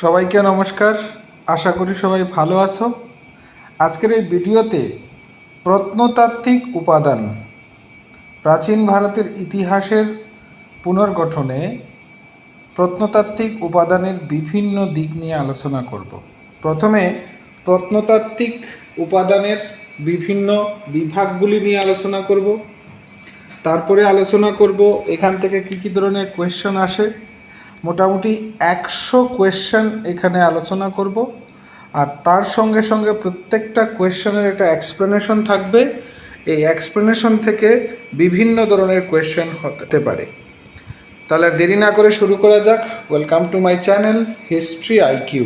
সবাইকে নমস্কার। আশা করি সবাই ভালো আছো। আজকের এই ভিডিওতে প্রত্নতাত্ত্বিক উপাদান, প্রাচীন ভারতের ইতিহাসের পুনর্গঠনে প্রত্নতাত্ত্বিক উপাদানের বিভিন্ন দিক নিয়ে আলোচনা করব। প্রথমে প্রত্নতাত্ত্বিক উপাদানের বিভিন্ন বিভাগগুলি নিয়ে আলোচনা করব। তারপরে আলোচনা করব এখান থেকে কি কি ধরনের কোয়েশ্চেন আসে। মোটামুটি একশো কোয়েশ্চেন এখানে আলোচনা করব। আর তার সঙ্গে সঙ্গে প্রত্যেকটা কোয়েশ্চেনের একটা এক্সপ্লেনেশন থাকবে। এই এক্সপ্লেনেশন থেকে বিভিন্ন ধরনের কোয়েশ্চেন হতে পারে। তাহলে দেরি না করে শুরু করা যাক। Welcome to my channel history IQ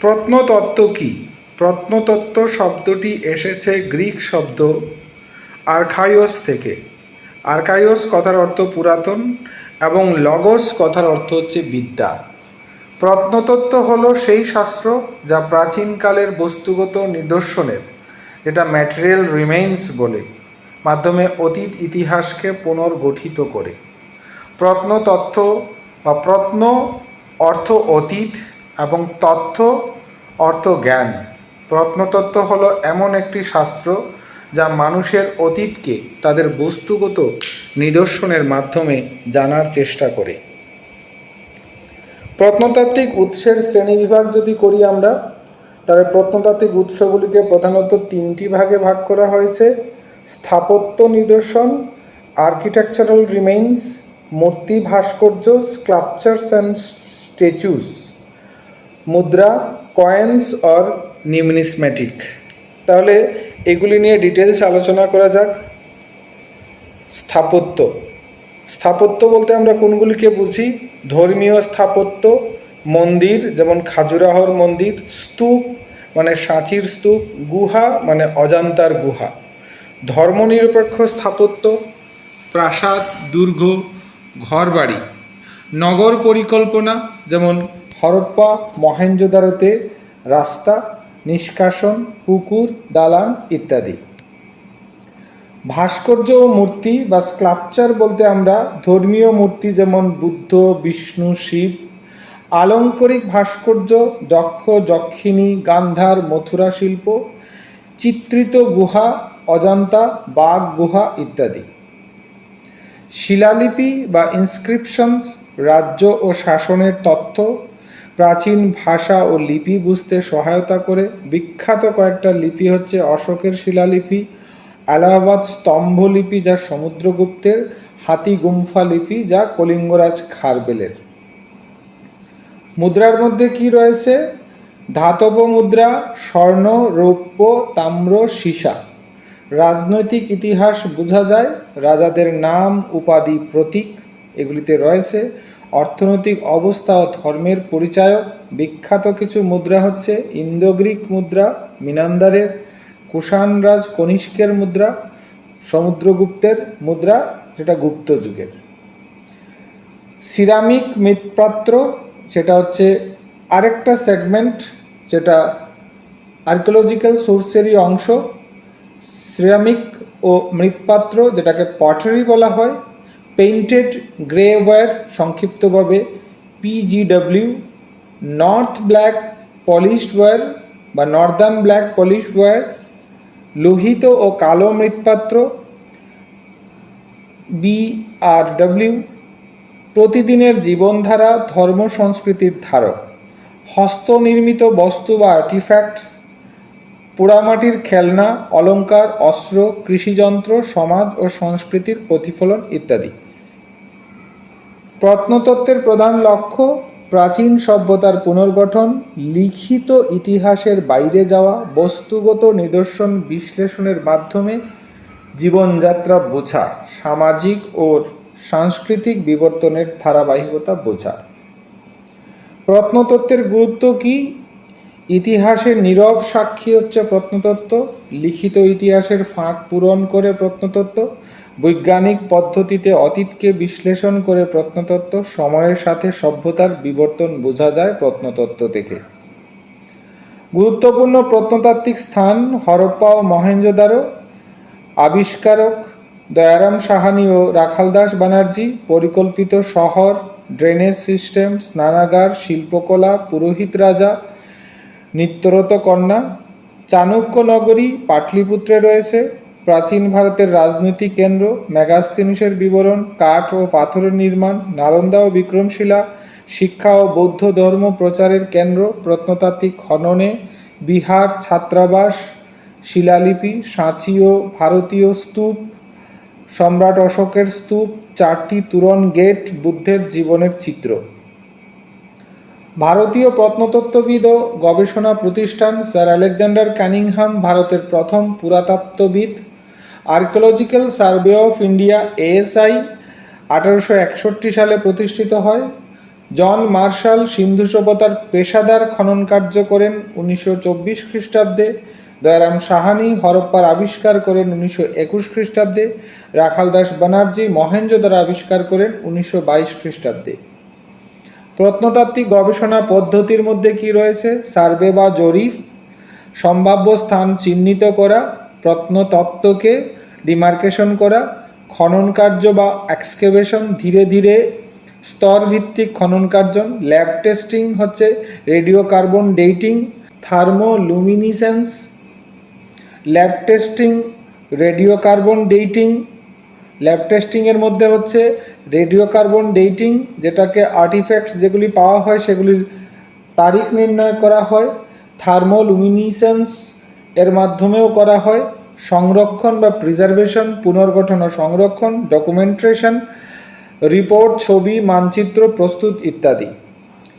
প্রত্নতত্ত্ব কি? প্রত্নতত্ত্ব শব্দটি এসেছে গ্রিক শব্দ আর্খাইওস থেকে। আর্কাইওস কথার অর্থ পুরাতন। এবং লগস কথার অর্থ হচ্ছে বিদ্যা। প্রত্নতত্ত্ব হলো সেই শাস্ত্র যা প্রাচীনকালের বস্তুগত নিদর্শনের, যেটা ম্যাটেরিয়াল রিমেইন্স বলে, মাধ্যমে অতীত ইতিহাসকে পুনর্গঠিত করে। প্রত্নতত্ত্ব বা প্রত্ন অর্থ অতীত এবং তথ্য অর্থ জ্ঞান। প্রত্নতত্ত্ব হলো এমন একটি শাস্ত্র যা মানুষের অতীতকে তাদের বস্তুগত নিদর্শনের মাধ্যমে জানার চেষ্টা করে। প্রত্নতাত্ত্বিক উৎসের শ্রেণীবিভাগ যদি করি আমরা, তাহলে প্রত্নতাত্ত্বিক উৎসগুলিকে প্রধানত তিনটি ভাগে ভাগ করা হয়েছে। স্থাপত্য নিদর্শন আর্কিটেকচারাল রিমেইন্স মূর্তি ভাস্কর্য স্ক্লাপচার্স অ্যান্ড স্ট্যাচুস মুদ্রা কয়েন্স অর নিউমিনিসমেটিক তাহলে এগুলি নিয়ে ডিটেলস আলোচনা করা যাক। স্থাপত্য। স্থাপত্য বলতে আমরা কোনগুলিকে বুঝি? ধর্মীয় স্থাপত্য, মন্দির, যেমন খাজুরাহর মন্দির, স্তূপ মানে সাঁচির স্তূপ, গুহা মানে অজান্তার গুহা। ধর্মনিরপেক্ষ স্থাপত্য, প্রাসাদ, দুর্গ, ঘরবাড়ি। নগর পরিকল্পনা, যেমন হরপ্পা, মহেঞ্জোদারোতে রাস্তা নিষ্কাশন, পুকুর, দালান ইত্যাদি। ভাস্কর্য ও মূর্তি বা স্ক্লাপচার বলতে আমরা ধর্মীয় মূর্তি যেমন বুদ্ধ, বিষ্ণু, শিব, আলঙ্করিক ভাস্কর্য, যক্ষ, যক্ষিণী, গান্ধার মথুরা শিল্প, চিত্রিত গুহা, অজন্তা, বাঘ গুহা ইত্যাদি। শিলালিপি বা ইনস্ক্রিপশনস রাজ্য ও শাসনের তথ্য প্রাচীন ভাষা ও লিপি বুঝতে সহায়তা করে। বিখ্যাত কয়েকটা লিপি হচ্ছে অশোকের শিলালিপি, এলাহাবাদ স্তম্ভলিপি যা সমুদ্রগুপ্তের, হাতি গুম্ফা লিপি যা কলিঙ্গরাজ খারবেলের। মুদ্রার মধ্যে কি রয়েছে? ধাতব মুদ্রা, স্বর্ণ, রৌপ্য, তাম্র, সীসা। রাজনৈতিক ইতিহাস বোঝা যায়, রাজাদের নাম, উপাধি, প্রতীক এগুলিতে রয়েছে। অর্থনৈতিক অবস্থা ও ধর্মের পরিচায়ক, বিখ্যাত কিছু মুদ্রা হচ্ছে ইন্দো গ্রিক মুদ্রা, মিনান্দারের, কুষাণরাজ কনিষ্কের মুদ্রা, সমুদ্রগুপ্তের মুদ্রা যেটা গুপ্ত যুগের। সিরামিক মৃৎপাত্র, সেটা হচ্ছে আরেকটা সেগমেন্ট, যেটা আর্কিওলজিক্যাল সোর্সেরই অংশ। সিরামিক ও মৃৎপাত্র, যেটাকে পটারি বলা হয় পেইন্টেড গ্রে ওয়্যার সংক্ষিপ্তভাবে P G W north black polished ware বা নর্দার্ন ব্ল্যাক পলিশ ওয়্যার লোহিত ও কালো মৃৎপাত্র বিআরডব্লিউ প্রতিদিনের জীবনধারা, ধর্ম, সংস্কৃতির ধারক। হস্তনির্মিত বস্তু বা আর্টিফ্যাক্টস পোড়ামাটির খেলনা অলঙ্কার অস্ত্র, কৃষিযন্ত্র, সমাজ ও সংস্কৃতির প্রতিফলন ইত্যাদি। প্রত্নতত্ত্বের প্রধান লক্ষ্য প্রাচীন সভ্যতার পুনর্গঠন, লিখিত ইতিহাসের বাইরে যাওয়া, বস্তুগত নিদর্শন বিশ্লেষণের মাধ্যমে জীবনযাত্রা বোঝা, সামাজিক ও সাংস্কৃতিক বিবর্তনের ধারাবাহিকতা বোঝা। প্রত্নতত্ত্বের গুরুত্ব কি? ইতিহাসের নীরব সাক্ষী হচ্ছে প্রত্নতত্ত্ব, লিখিত ইতিহাসের ফাঁক পূরণ করে প্রত্নতত্ত্ব বৈজ্ঞানিক পদ্ধতিতে অতীতকে বিশ্লেষণ করে প্রত্নতত্ত্ব, সময়ের সাথে সভ্যতার বিবর্তন বোঝা যায় প্রত্নতত্ত্ব থেকে গুরুত্বপূর্ণ প্রত্নতাত্ত্বিক স্থান হরপ্পা ও মহেঞ্জোদারো আবিষ্কারক দয়ারাম সাহানি ও রাখালদাস ব্যানার্জি, পরিকল্পিত শহর, ড্রেনেজ সিস্টেম, স্নানাগার, শিল্পকলা, পুরোহিত রাজা, নিত্যরত কন্যা, চাণক্য নগরী, পাটলিপুত্রে রয়েছে। প্রাচীন ভারতের রাজনৈতিক কেন্দ্র, মেগাস্তিনুসের বিবরণ, কাঠ ও পাথরের নির্মাণ, নালন্দা ও বিক্রমশিলা, শিক্ষা ও বৌদ্ধ ধর্ম প্রচারের কেন্দ্র, প্রত্নতাত্ত্বিক খননে, বিহার, ছাত্রাবাস, শিলালিপি, সাঁচি ও ভারতীয় স্তূপ, সম্রাট অশোকের স্তূপ, চারটি তুরন গেট, বুদ্ধের জীবনের চিত্র। ভারতীয় প্রত্নতত্ত্ববিদ ও গবেষণা প্রতিষ্ঠান স্যার আলেকজান্ডার ক্যানিংহাম ভারতের প্রথম পুরাতত্ত্ববিদ। Archaeological survey of India, A S I, আঠারোশো একষট্টি সালে প্রতিষ্ঠিত হয়। জন মার্শাল সিন্ধু সভ্যতার পেশাদার খনন কার্য করেন উনিশশো চব্বিশ খ্রিস্টাব্দে। দয়ারাম সাহানি হরপ্পার আবিষ্কার করেন উনিশশো একুশ খ্রিস্টাব্দে। রাখাল দাস ব্যানার্জি মহেঞ্জোদার আবিষ্কার করেন উনিশশো বাইশ খ্রিস্টাব্দে। প্রত্নতাত্ত্বিক গবেষণা পদ্ধতির মধ্যে কি রয়েছে? সার্ভে বা জরিপ। সম্ভাব্য স্থান চিহ্নিত করা। প্রত্নতত্ত্বকে ডিমার্কেশন করা, খনন কার্য বা এক্সকেভেশন ধীরে ধীরে স্তরভিত্তিক খনন কার্য ল্যাব টেস্টিং হচ্ছে radio carbon dating thermoluminescence lab testing radio carbon dating lab টেস্টিংয়ের মধ্যে হচ্ছে রেডিও কার্বন ডেটিং যেটাকে আর্টিফ্যাক্টস যেগুলি পাওয়া হয় সেগুলির তারিখ নির্ণয় করা হয় থার্মোলুমিনিসেন্স এর মাধ্যমেও করা হয় সংরক্ষণ বা প্রিজার্ভেশন পুনর্গঠন ও সংরক্ষণ ডকুমেন্টেশন রিপোর্ট ছবি, মানচিত্র, প্রস্তুত ইত্যাদি।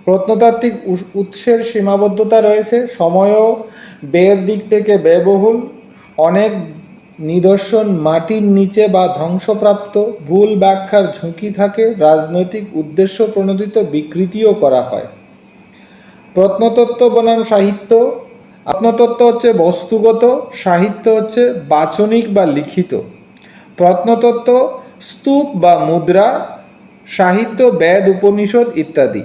প্রত্নতাত্ত্বিক উৎসের সীমাবদ্ধতা রয়েছে সময়ও ব্যয়ের দিক থেকে ব্যয়বহুল, অনেক নিদর্শন মাটির নিচে বা ধ্বংসপ্রাপ্ত, ভুল ব্যাখ্যার ঝুঁকি থাকে, রাজনৈতিক উদ্দেশ্য প্রণোদিত, বিকৃতিও করা হয়। প্রত্নতত্ত্ব বনাম সাহিত্য প্রত্নতত্ত্ব হচ্ছে বস্তুগত, সাহিত্য হচ্ছে বাচনিক বা লিখিত। প্রত্নতত্ত্ব, স্তূপ বা মুদ্রা, সাহিত্য, বেদ, উপনিষদ ইত্যাদি।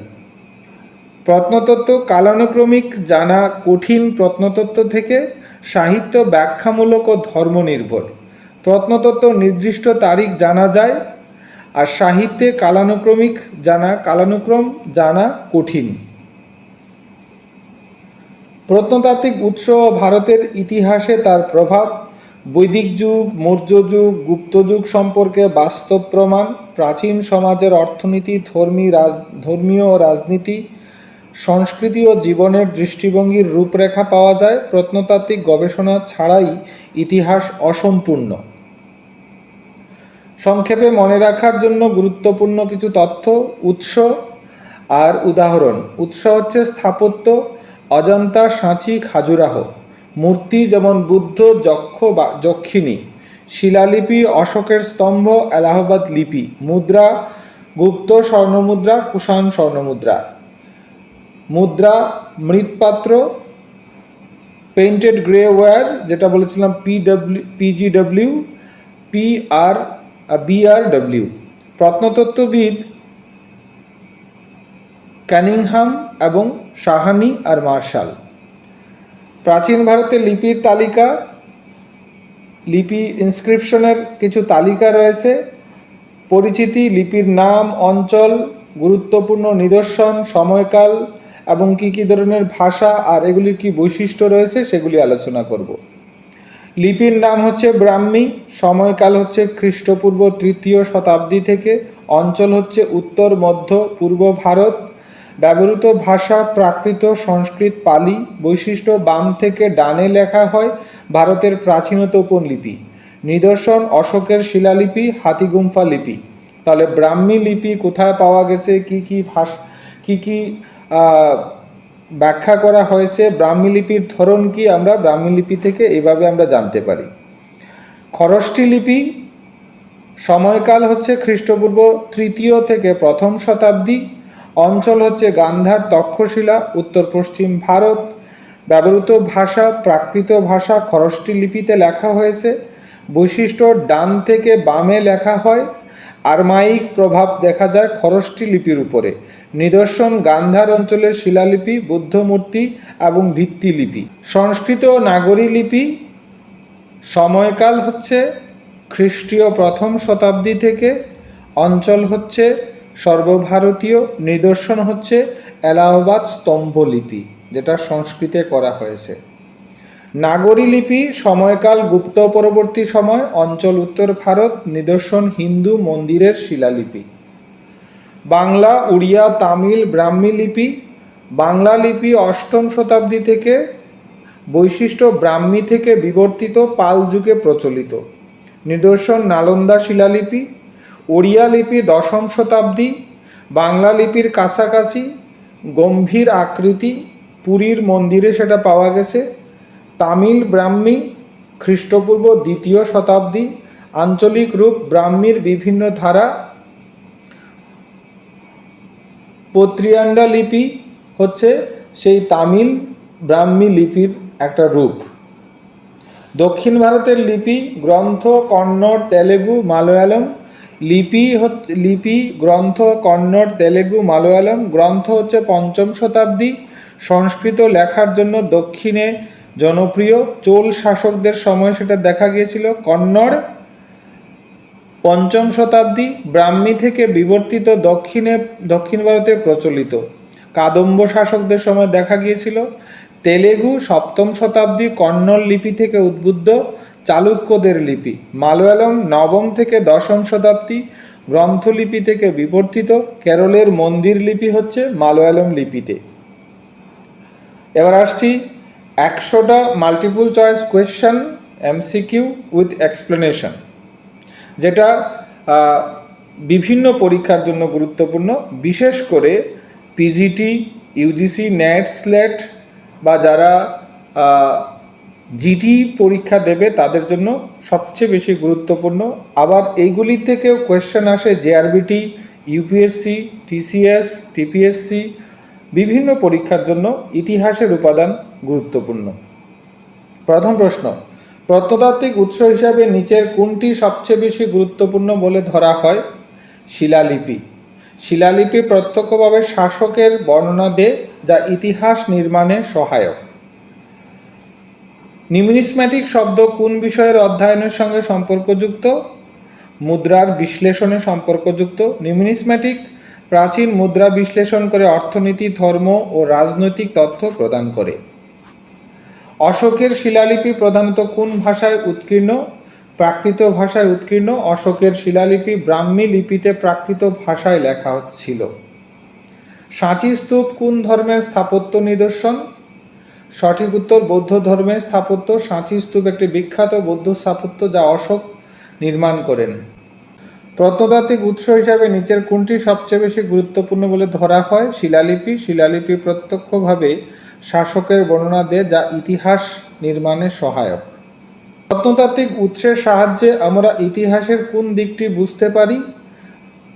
প্রত্নতত্ত্ব কালানুক্রমিক, জানা কঠিন প্রত্নতত্ত্ব থেকে সাহিত্য ব্যাখ্যামূলক ও ধর্মনির্ভর। প্রত্নতত্ত্ব নির্দিষ্ট তারিখ জানা যায় আর সাহিত্যে কালানুক্রমিক, জানা কালানুক্রম, জানা কঠিন। প্রত্নতাত্ত্বিক উৎস ভারতের ইতিহাসে তার প্রভাব, বৈদিক যুগ, মৌর্য যুগ, গুপ্ত যুগ সম্পর্কে বাস্তব প্রমাণ, প্রাচীন সমাজের অর্থনীতি, ধর্মী রাজ, ধর্মীয় রাজনীতি, সংস্কৃতি ও জীবনের দৃষ্টিভঙ্গির রূপরেখা পাওয়া যায়। প্রত্নতাত্ত্বিক গবেষণা ছাড়াই ইতিহাস অসম্পূর্ণ। সংক্ষেপে মনে রাখার জন্য গুরুত্বপূর্ণ কিছু তথ্য, উৎস আর উদাহরণ। উৎস হচ্ছে স্থাপত্য অজন্তা সাঁচি খাজুরাহ, মূর্তি যেমন বুদ্ধ যক্ষ বা যক্ষিণী, শিলালিপি অশোকের স্তম্ভ, এলাহাবাদ লিপি, মুদ্রা, গুপ্ত স্বর্ণমুদ্রা, কুষাণ স্বর্ণমুদ্রা। মুদ্রা, মৃৎপাত্র পেইন্টেড গ্রে ওয়্যার যেটা বলেছিলাম P W P G W P R B R W প্রত্নতত্ত্ববিদ Cunningham এবং সাহানি আর মার্শাল। প্রাচীন ভারতের লিপির তালিকা, লিপি ইনস্ক্রিপশনের কিছু তালিকা রয়েছে। পরিচিতি, লিপির নাম, অঞ্চল, গুরুত্বপূর্ণ নিদর্শন, সময়কাল এবং কী কী ধরনের ভাষা আর এগুলির কী বৈশিষ্ট্য রয়েছে সেগুলি আলোচনা করব। লিপির নাম হচ্ছে ব্রাহ্মী, সময়কাল হচ্ছে খ্রিস্টপূর্ব তৃতীয় শতাব্দী থেকে, অঞ্চল হচ্ছে উত্তর, মধ্য, পূর্ব ভারত ব্যবহৃত ভাষা, প্রাকৃত, সংস্কৃত, পালি বৈশিষ্ট্য বাম থেকে ডানে লেখা হয় ভারতের প্রাচীনতম লিপি নিদর্শন অশোকের শিলালিপি, হাতিগুম্ফা লিপি। তাহলে ব্রাহ্মী লিপি কোথায় পাওয়া গেছে? কি কি ভাষা, কি কি ব্যাখ্যা করা হয়েছে? ব্রাহ্মী লিপির ধরন কি আমরা? ব্রাহ্মী লিপি থেকে এভাবে আমরা জানতে পারি। খরষ্টি লিপি সময়কাল হচ্ছে খ্রিস্টপূর্ব তৃতীয় থেকে প্রথম শতাব্দী। অঞ্চল হচ্ছে গান্ধার তক্ষশিলা, উত্তর পশ্চিম ভারত। ব্যবহৃত ভাষা, প্রাকৃত ভাষা খরষ্টি লিপিতে লেখা হয়েছে। বৈশিষ্ট্য, ডান থেকে বামে লেখা হয়। আরমাইক প্রভাব দেখা যায় খরষ্টি লিপির উপরে। নিদর্শন, গান্ধার অঞ্চলের শিলালিপি বুদ্ধমূর্তি এবং ভিত্তিলিপি সংস্কৃত নাগরী লিপি সময়কাল হচ্ছে খ্রিস্টীয় প্রথম শতাব্দী থেকে। অঞ্চল হচ্ছে সর্বভারতীয় নিদর্শন হচ্ছে এলাহাবাদ স্তম্ভলিপি, যেটা সংস্কৃতে করা হয়েছে। নাগরী লিপি সময়কাল গুপ্ত পরবর্তী সময়, অঞ্চল উত্তর ভারত, নিদর্শন হিন্দু মন্দিরের শিলালিপি। বাংলা, উড়িয়া, তামিল, ব্রাহ্মী লিপি, বাংলা লিপি অষ্টম শতাব্দী থেকে বৈশিষ্ট্য ব্রাহ্মী থেকে বিবর্তিত পাল যুগে প্রচলিত। নিদর্শন নালন্দা শিলালিপি ওড়িয়া লিপি দশম শতাব্দী, বাংলা লিপির কাছাকাছি, গম্ভীর আকৃতি, পুরীর মন্দিরে সেটা পাওয়া গেছে, তামিল ব্রাহ্মী, খ্রিস্টপূর্ব দ্বিতীয় শতাব্দী, আঞ্চলিক রূপ ব্রাহ্মীর বিভিন্ন ধারা পত্রিয়ান্ডা লিপি হচ্ছে সেই তামিল ব্রাহ্মী লিপির একটা রূপ। দক্ষিণ ভারতের লিপি, গ্রন্থ, কন্নড়, তেলেগু, মালয়ালম লিপি হচ্ছে লিপি গ্রন্থ কন্নড়, তেলেগু, মালয়ালম। গ্রন্থ হচ্ছে পঞ্চম শতাব্দী। সংস্কৃত লেখার জন্য দক্ষিণে জনপ্রিয়। চোল শাসকদের সময় সেটা দেখা গিয়েছিল। কন্নড় পঞ্চম শতাব্দী ব্রাহ্মী থেকে বিবর্তিত দক্ষিণে দক্ষিণ ভারতে প্রচলিত। কাদম্ব শাসকদের সময় দেখা গিয়েছিল। তেলেগু সপ্তম শতাব্দী কন্নড় লিপি থেকে উদ্বুদ্ধ। চালুক্যদের লিপি, মালয়ালম নবম থেকে দশম শতাব্দী গ্রন্থলিপি থেকে বিবর্তিত, কেরলের মন্দির লিপি হচ্ছে মালয়ালম লিপিতে। এবার আসছি একশোটা multiple choice question M C Q with explanation যেটা বিভিন্ন পরীক্ষার জন্য গুরুত্বপূর্ণ, বিশেষ করে পিজিটি ইউজিসি নেট স্লেট বা যারা জিটি পরীক্ষা দেবে তাদের জন্য সবচেয়ে বেশি গুরুত্বপূর্ণ। আবার এইগুলি থেকেও কোয়েশ্চেন আসে জেআরবিটি ইউপিএসসি টিসিএস টিপিএসসি বিভিন্ন পরীক্ষার জন্য ইতিহাসের উপাদান গুরুত্বপূর্ণ। প্রথম প্রশ্ন, প্রত্নতাত্ত্বিক উৎস হিসাবে নিচের কোনটি সবচেয়ে বেশি গুরুত্বপূর্ণ বলে ধরা হয়? শিলালিপি। শিলালিপি প্রত্যক্ষভাবে শাসকের বর্ণনা দেয়, যা ইতিহাস নির্মাণে সহায়ক। নিউমিনিসম্যাটিক শব্দ কোন বিষয়ের অধ্যয়নের সঙ্গে সম্পর্কযুক্ত? মুদ্রার বিশ্লেষণে সম্পর্কযুক্ত। নিউমিনিসম্যাটিক প্রাচীন মুদ্রা বিশ্লেষণ করে অর্থনীতি, ধর্ম ও রাজনৈতিক তথ্য প্রদান করে। অশোকের শিলালিপি প্রধানত কোন ভাষায় উৎকীর্ণ? প্রাকৃত ভাষায় উৎকীর্ণ। অশোকের শিলালিপি ব্রাহ্মী লিপিতে প্রাকৃত ভাষায় লেখা ছিল। সাঁচি স্তূপ কোন ধর্মের স্থাপত্য নিদর্শন? সঠিক উত্তর বৌদ্ধ ধর্মের স্থাপত্য সাঁচি স্তূপ একটি বিখ্যাত বৌদ্ধ স্থাপত্য যা অশোক নির্মাণ করেন। প্রত্নতাত্ত্বিক উৎস হিসাবে নিচের কোনটি সবচেয়ে বেশি গুরুত্বপূর্ণ বলে ধরা হয়? শিলালিপি। শিলালিপি প্রত্যক্ষভাবে শাসকের বর্ণনা দেয়, যা ইতিহাস নির্মাণে সহায়ক। প্রত্নতাত্ত্বিক উৎসের সাহায্যে আমরা ইতিহাসের কোন দিকটি বুঝতে পারি?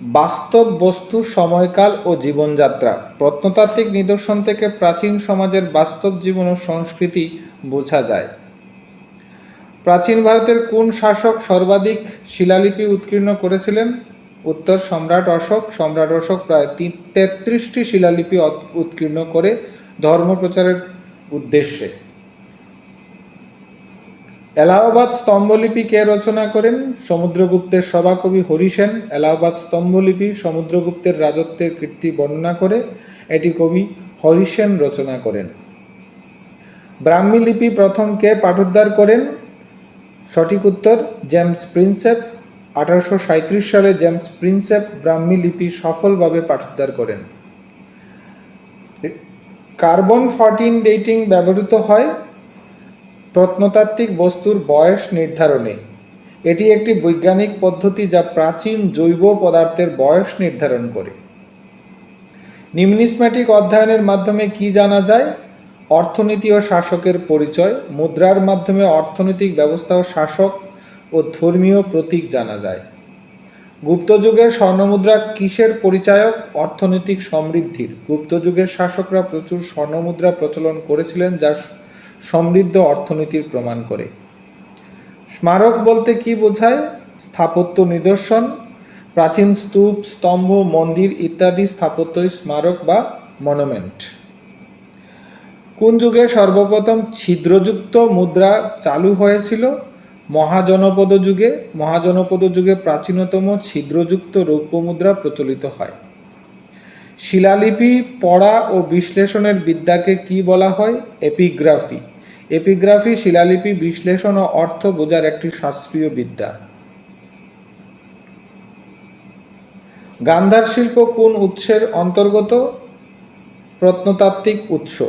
বাস্তব বস্তু, সময়কাল ও জীবনযাত্রা। প্রত্নতাত্ত্বিক নিদর্শন থেকে প্রাচীন সমাজের বাস্তব জীবন ও সংস্কৃতি বোঝা যায়। প্রাচীন ভারতের কোন শাসক সর্বাধিক শিলালিপি উৎকীর্ণ করেছিলেন? উত্তর সম্রাট অশোক। সম্রাট অশোক প্রায় তেত্রিশটি শিলালিপি উৎকীর্ণ করে ধর্ম প্রচারের উদ্দেশ্যে। এলাহাবাদ স্তম্ভলিপি কে রচনা করেন? সমুদ্রগুপ্তের সভাকবি হরিসেন এলাহাবাদ স্তম্ভলিপি সমুদ্রগুপ্তের রাজত্বের কীর্তি বর্ণনা করে এটি কবি হরিসেন রচনা করেন। ব্রাহ্মী লিপি প্রথম কে পাঠোদ্ধার করেন? সঠিক উত্তর, জেমস প্রিন্সেপ। আঠারোশো সালে জেমস প্রিন্সেপ ব্রাহ্মী লিপি সফলভাবে পাঠোদ্ধার করেন। কার্বন ফর্টিন ডেটিং ব্যবহৃত হয়। প্রত্নতাত্ত্বিক বস্তুর বয়স নির্ধারণে। এটি একটি বৈজ্ঞানিক পদ্ধতি যা প্রাচীন জৈব পদার্থের বয়স নির্ধারণ করে। নিউমিনিসম্যাটিক অধ্যয়নের মাধ্যমে কি জানা যায়? অর্থনীতি ও শাসকের পরিচয়, মুদ্রার মাধ্যমে অর্থনৈতিক ব্যবস্থা ও শাসক ও ধর্মীয় প্রতীক জানা যায়। গুপ্তযুগের স্বর্ণমুদ্রা কিসের পরিচায়ক? অর্থনৈতিক সমৃদ্ধির। গুপ্তযুগের শাসকরা প্রচুর স্বর্ণমুদ্রা প্রচলন করেছিলেন, যা সমৃদ্ধ অর্থনীতির প্রমাণ করে। স্মারক বলতে কি বোঝায়? স্থাপত্য নিদর্শন, প্রাচীন স্তূপ, স্তম্ভ, মন্দির ইত্যাদি স্থাপত্যই স্মারক বা মনুমেন্ট। কোন যুগে সর্বপ্রথম ছিদ্রযুক্ত মুদ্রা চালু হয়েছিল? মহাজনপদ যুগে। মহাজনপদ যুগে প্রাচীনতম ছিদ্রযুক্ত রৌপ্য মুদ্রা প্রচলিত হয়। শিলালিপি, পড়া ও বিশ্লেষণের বিদ্যাকে কি বলা হয়? এপিগ্রাফি। এপিগ্রাফি, শিলালিপি, বিশ্লেষণ ও অর্থ বোঝার একটি শাস্ত্রীয় বিদ্যা। গান্ধার শিল্প কোন উৎসের অন্তর্গত? প্রত্নতাত্ত্বিক উৎস।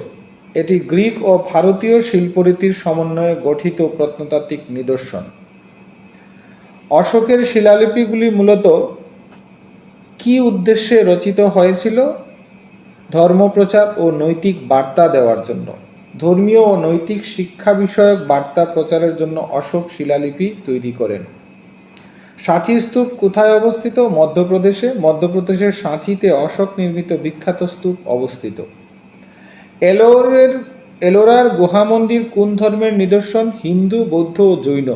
এটি গ্রিক ও ভারতীয় শিল্পরীতির সমন্বয়ে গঠিত প্রত্নতাত্ত্বিক নিদর্শন। অশোকের শিলালিপিগুলি মূলত কি উদ্দেশ্যে রচিত হয়েছিল? ধর্মপ্রচার ও নৈতিক বার্তা দেওয়ার জন্য। ধর্মীয় ও নৈতিক শিক্ষা বিষয়ক বার্তা প্রচারের জন্য অশোক শিলালিপি তৈরি করেন। সাঁচি স্তূপ কোথায় অবস্থিত? মধ্যপ্রদেশে। মধ্যপ্রদেশের সাঁচিতে অশোক নির্মিত বিখ্যাত স্তূপ অবস্থিত। এলোরের, এলোরার গুহা মন্দির কোন ধর্মের নিদর্শন? হিন্দু, বৌদ্ধ ও জৈন।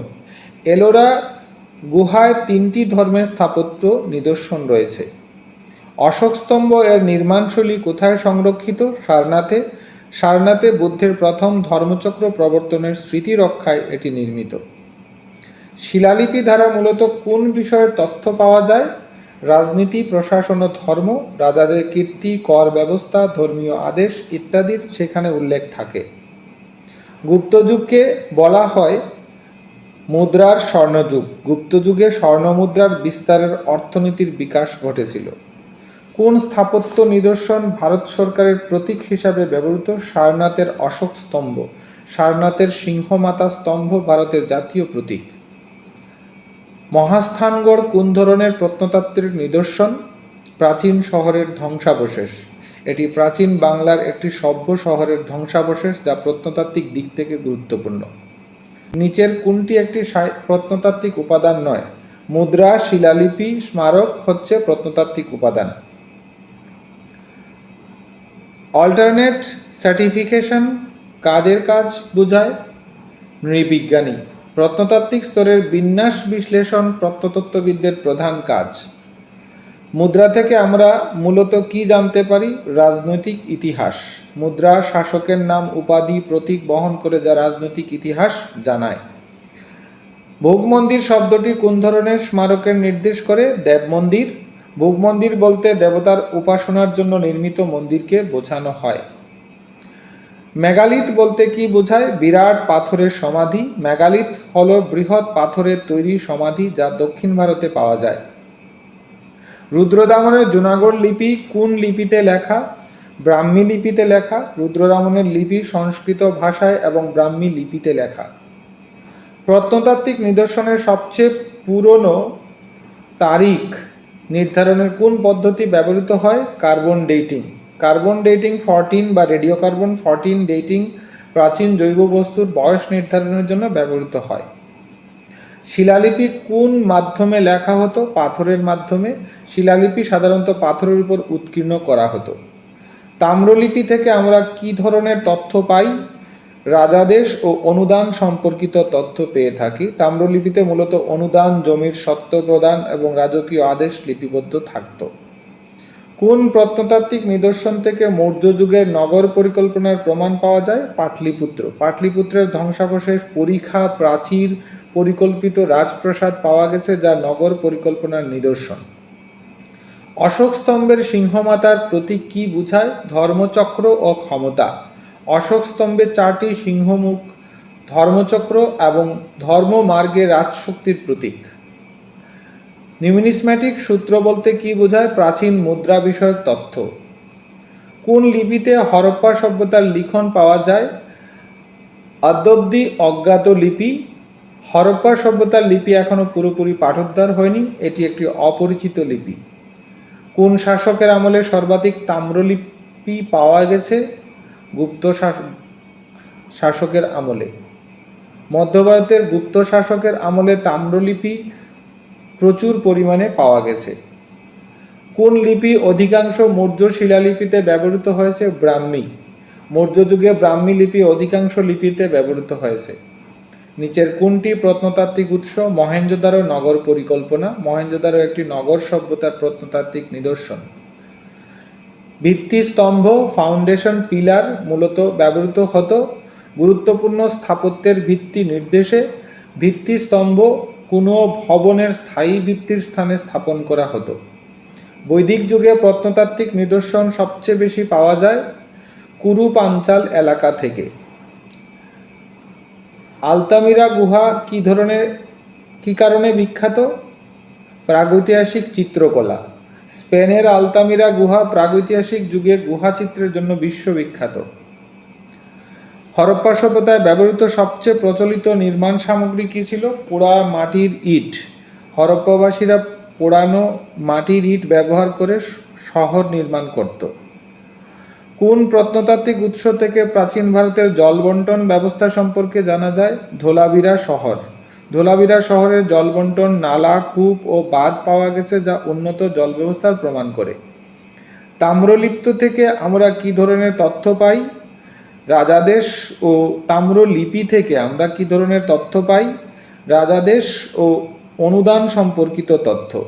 এলোরা গুহায় তিনটি ধর্মের স্থাপত্য নিদর্শন রয়েছে। অশোক স্তম্ভ এর নির্মাণশৈলী কোথায় সংরক্ষিত? সারনাথে। সারনাথে বুদ্ধের প্রথম ধর্মচক্র প্রবর্তনের স্মৃতি রক্ষায় এটি নির্মিত। শিলালিপি দ্বারা মূলত কোন বিষয়ের তথ্য পাওয়া যায়? রাজনীতি, প্রশাসন ও ধর্ম, রাজাদের কীর্তি, কর ব্যবস্থা, ধর্মীয় আদেশ ইত্যাদির সেখানে উল্লেখ থাকে। গুপ্তযুগকে বলা হয় মুদ্রার স্বর্ণযুগ। গুপ্তযুগে স্বর্ণমুদ্রার বিস্তারের অর্থনীতির বিকাশ ঘটেছিল। কোন স্থাপত্য নিদর্শন ভারত সরকারের প্রতীক হিসাবে ব্যবহৃত? সারনাথের অশোক স্তম্ভ। সারনাথের সিংহমাতা স্তম্ভ ভারতের জাতীয় প্রতীক। মহাস্থানগড় কোন ধরনের প্রত্নতাত্ত্বিক নিদর্শন? প্রাচীন শহরের ধ্বংসাবশেষ। এটি প্রাচীন বাংলার একটি সভ্য শহরের ধ্বংসাবশেষ যা প্রত্নতাত্ত্বিক দিক থেকে গুরুত্বপূর্ণ। নিচের কোনটি একটি প্রত্নতাত্ত্বিক উপাদান নয়? মুদ্রা, শিলালিপি, স্মারক হচ্ছে প্রত্নতাত্ত্বিক উপাদান। অল্টারনেট সার্টিফিকেশন কাদের কাজ বোঝায়? নৃবিজ্ঞানী, প্রত্নতাত্ত্বিক স্তরের বিন্যাস বিশ্লেষণ প্রত্নতত্ত্ববিদদের প্রধান কাজ। মুদ্রা থেকে আমরা মূলত কি জানতে পারি? রাজনৈতিক ইতিহাস। মুদ্রা শাসকের নাম উপাধি প্রতীক বহন করে যা রাজনৈতিক ইতিহাস জানায়। ভোগ মন্দির শব্দটি কোন ধরনের স্মারকের নির্দেশ করে? দেব ভোগ মন্দির বলতে দেবতার উপাসনার জন্য নির্মিত মন্দিরকে বোঝানো হয়। মেগালিথ বলতে কি বোঝায়? বিরাট পাথরের সমাধি। মেগালিথ হল বৃহৎ পাথরের তৈরি সমাধি যা দক্ষিণ ভারতে পাওয়া যায়। রুদ্রদামনের জুনাগড় লিপি কোন লিপিতে লেখা? ব্রাহ্মী লিপিতে লেখা। রুদ্রদামনের লিপি সংস্কৃত ভাষায় এবং ব্রাহ্মী লিপিতে লেখা। প্রত্নতাত্ত্বিক নিদর্শনের সবচেয়ে পুরনো তারিখ নির্ধারণের কোন পদ্ধতি ব্যবহৃত হয়? Carbon dating carbon dating fourteen বা রেডিও কার্বন ফরটিন ডেটিং প্রাচীন জৈব বস্তুর বয়স নির্ধারণের জন্য ব্যবহৃত হয়। শিলালিপি কোন মাধ্যমে লেখা হতো? পাথরের মাধ্যমে। শিলালিপি সাধারণত পাথরের উপর উৎকীর্ণ করা হতো। তাম্রলিপি থেকে আমরা কি ধরনের তথ্য পাই? রাজাদেশ ও অনুদান সম্পর্কিত তথ্য পেয়ে থাকি। তাম্রলিপিতে মূলত অনুদান, জমির সত্ত্ব প্রদান এবং রাজকীয় আদেশ লিপিবদ্ধ থাকত। কোন প্রত্নতাত্ত্বিক নিদর্শন থেকে মৌর্য যুগের নগর পরিকল্পনার প্রমাণ পাওয়া যায়? পাটলিপুত্র। পাটলিপুত্রের ধ্বংসাবশেষ পরীক্ষা প্রাচীর পরিকল্পিত রাজপ্রাসাদ পাওয়া গেছে যা নগর পরিকল্পনার নিদর্শন। অশোক স্তম্ভের সিংহমাতার প্রতীক কি বুঝায়? ধর্মচক্র ও ক্ষমতা। অশোক স্তম্ভে চারটি সিংহমুখ, ধর্মচক্র এবং ধর্মমার্গে রাজশক্তির প্রতীক। নিউমিনিসম্যাটিক সূত্র বলতে কি বোঝায় প্রাচীন মুদ্রা বিষয়ক তথ্য? কোন লিপিতে হরপ্পা সভ্যতার লিখন পাওয়া যায়? অদ্যব্দি অজ্ঞাত লিপি, হরপ্পা সভ্যতার লিপি এখনও পুরোপুরি পাঠোদ্ধার হয়নি, এটি একটি অপরিচিত লিপি। কোন শাসকের আমলে সর্বাধিক তাম্রলিপি পাওয়া গেছে? গুপ্ত শাসকের আমলে। মধ্য ভারতের গুপ্ত শাসকের আমলে তাম্রলিপি প্রচুর পরিমাণে পাওয়া গেছে। কোন লিপি অধিকাংশ মৌর্য শিলালিপিতে ব্যবহৃত হয়েছে? ব্রাহ্মী। মৌর্য যুগে ব্রাহ্মী লিপি অধিকাংশ লিপিতে ব্যবহৃত হয়েছে। নিচের কোনটি প্রত্নতাত্ত্বিক উৎস? মহেঞ্জোদারো নগর পরিকল্পনা। মহেঞ্জোদারো একটি নগর সভ্যতার প্রত্নতাত্ত্বিক নিদর্শন। ভিত্তিস্তম্ভ ফাউন্ডেশন পিলার মূলত ব্যবহৃত হতো গুরুত্বপূর্ণ স্থাপত্যের ভিত্তি নির্দেশে। ভিত্তিস্তম্ভ কোনো ভবনের স্থায়ী ভিত্তির স্থানে স্থাপন করা হতো। বৈদিক যুগে প্রত্নতাত্ত্বিক নিদর্শন সবচেয়ে বেশি পাওয়া যায় কুরু পাঞ্চাল এলাকা থেকে। আলতামিরা গুহা কি ধরনের, কি কারণে বিখ্যাত? প্রাগৈতিহাসিক চিত্রকলা। স্পেনের আলতামিরা গুহা প্রাগৈতিহাসিক যুগে গুহা চিত্রের জন্য বিশ্ববিখ্যাত। হরপ্পা সভ্যতায় ব্যবহৃত সবচেয়ে প্রচলিত নির্মাণ সামগ্রী কী ছিল? পোড়া মাটির ইট। হরপ্পাবাসীরা পোড়ানো মাটির ইট ব্যবহার করে শহর নির্মাণ করত। কোন প্রত্নতাত্ত্বিক উৎস থেকে প্রাচীন ভারতের জল বন্টন ব্যবস্থা সম্পর্কে জানা যায়? ধোলাভিরা শহর। ধোলাভিরা শহরের জল বন্টন নালা, কূপ ও বাঁধ পাওয়া গেছে যা উন্নত জল ব্যবস্থার প্রমাণ করে। তাম্রলিপ্ত থেকে আমরা কি ধরনের তথ্য পাই? রাজাদেশ ও তাম্রলিপি থেকে আমরা কি ধরনের তথ্য পাই? রাজাদেশ ও অনুদান সম্পর্কিত তথ্য।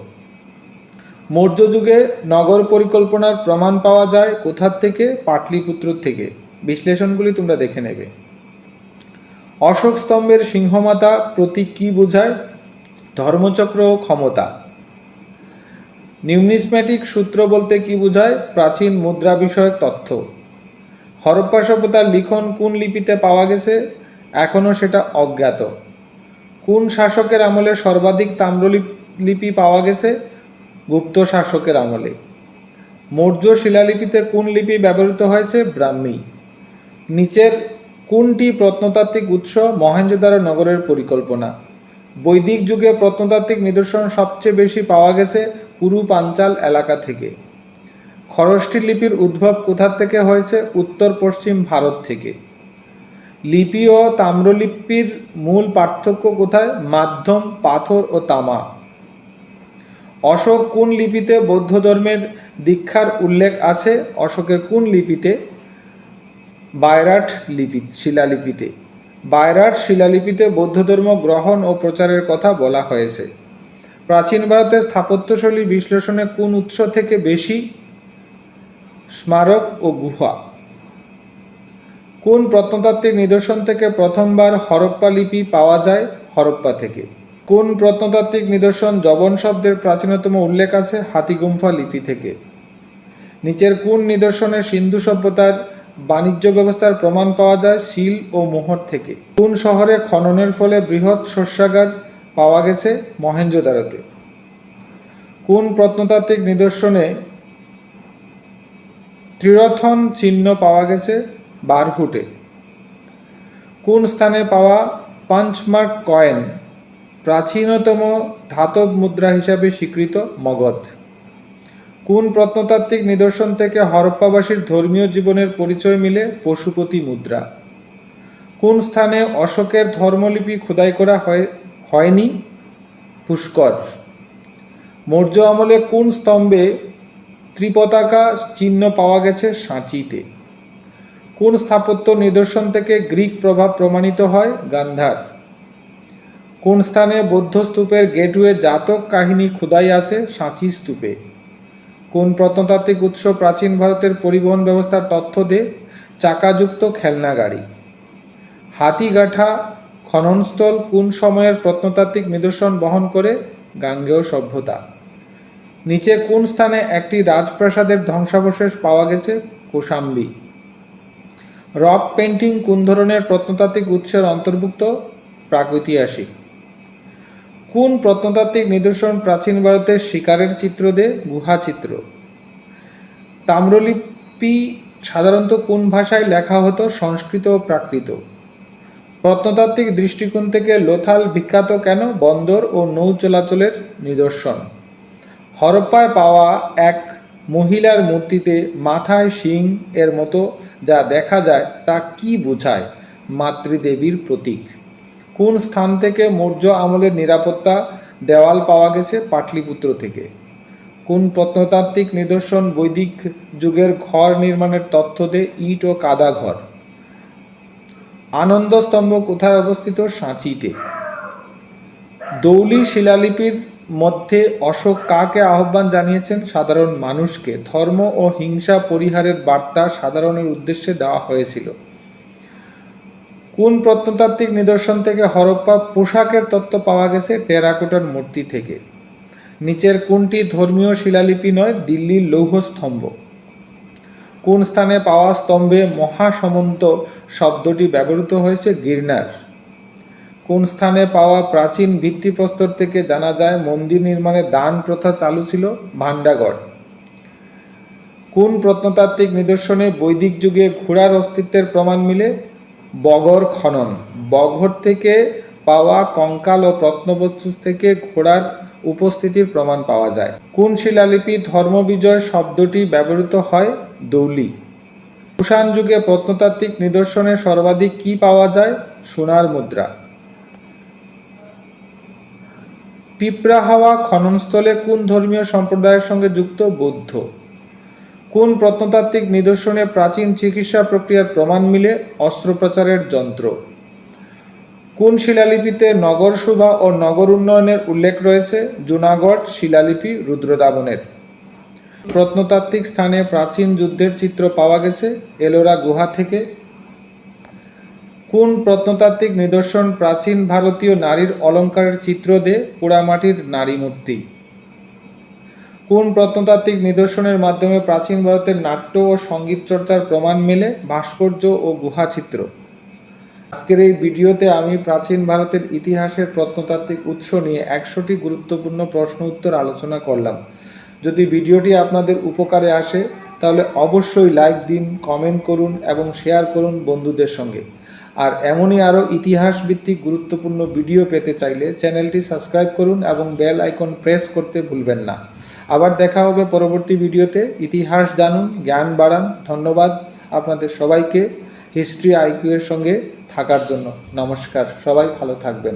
মৌর্য যুগে নগর পরিকল্পনার প্রমাণ পাওয়া যায় কোথার থেকে? পাটলিপুত্র থেকে। বিশ্লেষণগুলি তোমরা দেখে নেবে। অশোক স্তম্ভের সিংহমাতা প্রতীক কি বোঝায়? ধর্মচক্র ও ক্ষমতা। নিউমিসম্যাটিক সূত্র বলতে কি বোঝায়? প্রাচীন মুদ্রা বিষয়ক তথ্য। হরপ্পা সভ্যতার লিখন কোন লিপিতে পাওয়া গেছে? এখনও সেটা অজ্ঞাত। কোন শাসকের আমলে সর্বাধিক তাম্রলিপি পাওয়া গেছে? গুপ্ত শাসকের আমলে। মৌর্য শিলালিপিতে কোন লিপি ব্যবহৃত হয়েছে? ব্রাহ্মী। নিচের কোনটি প্রত্নতাত্ত্বিক উৎস মহেঞ্জোদারো নগরের পরিকল্পনা? বৈদিক যুগে প্রত্নতাত্ত্বিক নিদর্শন সবচেয়ে বেশি পাওয়া গেছে কুরু পাঞ্চাল এলাকা থেকে। খরষ্টি লিপির উদ্ভব কোথা থেকে হয়েছে? উত্তর পশ্চিম ভারত থেকে। লিপি ও তাম্রলিপির মূল পার্থক্য কোথায়? মাধ্যম, পাথর ও তামা। অশোক কোন লিপিতে বৌদ্ধ ধর্মের দীক্ষার উল্লেখ আছে? অশোকের কোন লিপিতে বায়রাট লিপি, শিলালিপিতে। বায়রাট শিলালিপিতে বৌদ্ধ ধর্ম গ্রহণ ও প্রচারের কথা বলা হয়েছে। প্রাচীন ভারতের স্থাপত্যশৈলী বিশ্লেষণে কোন উৎস থেকে বেশি স্মারক ও গুহা? কোন প্রত্নতাত্ত্বিক নিদর্শন থেকে প্রথমবার হরপ্পা লিপি পাওয়া যায়? হরপ্পা থেকে। কোন প্রত্নতাত্ত্বিক নিদর্শন জবন শব্দের প্রাচীনতম উল্লেখ আছে? হাতিগুম্ফা লিপি থেকে। নিচের কোন নিদর্শনে সিন্ধু সভ্যতার বাণিজ্য ব্যবস্থার প্রমাণ পাওয়া যায় শিল ও মোহর থেকে। কোন শহরে খননের ফলে বৃহৎ শস্যাগার পাওয়া গেছে মহেঞ্জোদারোতে কোন প্রত্নতাত্ত্বিক নিদর্শনে ত্রিরথন চিহ্ন পাওয়া গেছে বারহুটে? কোন স্থানে পাওয়া পাঞ্চমার্ক কয়েন প্রাচীনতম ধাতব মুদ্রা হিসাবে স্বীকৃত মগধ? কোন প্রত্নতাত্ত্বিক নিদর্শন থেকে হরপ্পাবাসীর ধর্মীয় জীবনের পরিচয় মিলে পশুপতি মুদ্রা? কোন স্থানে অশোকের ধর্মলিপি খোদাই করা হয়, হয়নি? পুষ্কর। মৌর্য আমলে কোন স্তম্ভে ত্রিপতাকা চিহ্ন পাওয়া গেছে সাঁচিতে? কোন স্থাপত্য নিদর্শন থেকে গ্রিক প্রভাব প্রমাণিত হয়, গান্ধার? কোন স্থানে বৌদ্ধ স্তূপের গেটওয়ে জাতক কাহিনী খোদাই আছে, সাঁচি স্তূপে? কোন প্রত্নতাত্ত্বিক উৎস প্রাচীন ভারতের পরিবহন ব্যবস্থার তথ্য দে? চাকাযুক্ত খেলনা গাড়ি। হাতিগাঠা, খননস্থল কোন সময়ের প্রত্নতাত্ত্বিক নিদর্শন বহন করে? গাঙ্গেয় সভ্যতা। নিচে কোন স্থানে একটি রাজপ্রাসাদের ধ্বংসাবশেষ পাওয়া গেছে? কোশাম্বি। রক পেন্টিং কোন ধরনের প্রত্নতাত্ত্বিক উৎসের অন্তর্ভুক্ত? প্রাগৈতিহাসিক। কোন প্রত্নতাত্ত্বিক নিদর্শন প্রাচীন ভারতের শিকারের চিত্র দেয় গুহা চিত্র। তাম্রলিপি সাধারণত কোন ভাষায় লেখা হতো? সংস্কৃত ও প্রাকৃত। প্রত্নতাত্ত্বিক দৃষ্টিকোণ থেকে লোথাল বিখ্যাত কেন? বন্দর ও নৌ চলাচলের নিদর্শন। হরপ্পায় পাওয়া এক মহিলার মূর্তিতে মাথায় শিং এর মতো যা দেখা যায় তা কি বোঝায়? মাতৃদেবীর প্রতীক। কোন স্থান থেকে মৌর্য আমলের নিরাপত্তা দেওয়াল পাওয়া গেছে পাটলিপুত্র থেকে? কোন প্রত্নতাত্ত্বিক নিদর্শন বৈদিক যুগের ঘর নির্মাণের তথ্য দেয় ইট ও কাদা ঘর? আনন্দস্তম্ভ কোথায় অবস্থিত? সাঁচিতে। দৌলি শিলালিপির মধ্যে অশোক কাকে আহ্বান জানিয়েছেন? সাধারণ মানুষকে। ধর্ম ও হিংসা পরিহারের বার্তা সাধারণের উদ্দেশ্যে দেওয়া হয়েছিল। কোন প্রত্নতাত্ত্বিক নিদর্শন থেকে হরপ্পা পোশাকের তত্ত্ব পাওয়া গেছে টেরাকোটার মূর্তি থেকে? নিচের কোনটি ধর্মীয় শিলালিপি নয়, দিল্লির লৌহস্তম্ভ? কোন স্থানে পাওয়া স্তম্ভে মহাসমন্ত শব্দটি ব্যবহৃত হয়েছে, গির্নার? কোন স্থানে পাওয়া প্রাচীন ভিত্তিপ্রস্তর থেকে জানা যায় মন্দির নির্মাণে দান প্রথা চালু ছিল ভান্ডাগড় কোন প্রত্নতাত্ত্বিক নিদর্শনে বৈদিক যুগে ঘোড়ার অস্তিত্বের প্রমাণ মিলে? বগর খনন। বগর থেকে পাওয়া কঙ্কাল ও প্রত্নবস্তু থেকে ঘোড়ার উপস্থিতির প্রমাণ পাওয়া যায়। কোন শিলালিপি ধর্মবিজয় শব্দটি ব্যবহৃত হয়? দৌলি। কুষাণ যুগে প্রত্নতাত্ত্বিক নিদর্শনে সর্বাধিক কি পাওয়া যায়? সোনার মুদ্রা। পিঁপড়াহাওয়া খননস্থলে কোন ধর্মীয় সম্প্রদায়ের সঙ্গে যুক্ত? বৌদ্ধ। কোন প্রত্নতাত্ত্বিক নিদর্শনে প্রাচীন চিকিৎসা প্রক্রিয়ার প্রমাণ মিলে অস্ত্রোপচারের যন্ত্র? কোন শিলালিপিতে নগর শোভা ও নগর উন্নয়নের উল্লেখ রয়েছে? জুনাগড় শিলালিপি রুদ্রদাবনের। প্রত্নতাত্ত্বিক স্থানে প্রাচীন যুদ্ধের চিত্র পাওয়া গেছে, এলোরা গুহা থেকে। কোন প্রত্নতাত্ত্বিক নিদর্শন প্রাচীন ভারতীয় নারীর অলঙ্কারের চিত্র দে পোড়ামাটির নারী মূর্তি কোন প্রত্নতাত্ত্বিক নিদর্শনের মাধ্যমে প্রাচীন ভারতের নাট্য ও সংগীত চর্চার প্রমাণ মেলে? ভাস্কর্য ও গুহাচিত্র। আজকের এই ভিডিওতে আমি প্রাচীন ভারতের ইতিহাসের প্রত্নতাত্ত্বিক উৎস নিয়ে একশোটি গুরুত্বপূর্ণ প্রশ্ন উত্তর আলোচনা করলাম। যদি ভিডিওটি আপনাদের উপকারে আসে, তাহলে অবশ্যই লাইক দিন, কমেন্ট করুন এবং শেয়ার করুন বন্ধুদের সঙ্গে। আর এমনই আরও ইতিহাস ভিত্তিক গুরুত্বপূর্ণ ভিডিও পেতে চাইলে চ্যানেলটি সাবস্ক্রাইব করুন এবং বেল আইকন প্রেস করতে ভুলবেন না। আবার দেখা হবে পরবর্তী ভিডিওতে। ইতিহাস জানুন, জ্ঞান বাড়ান। ধন্যবাদ আপনাদের সবাইকে হিস্ট্রি আইকিউ এর সঙ্গে থাকার জন্য। নমস্কার, সবাই ভালো থাকবেন।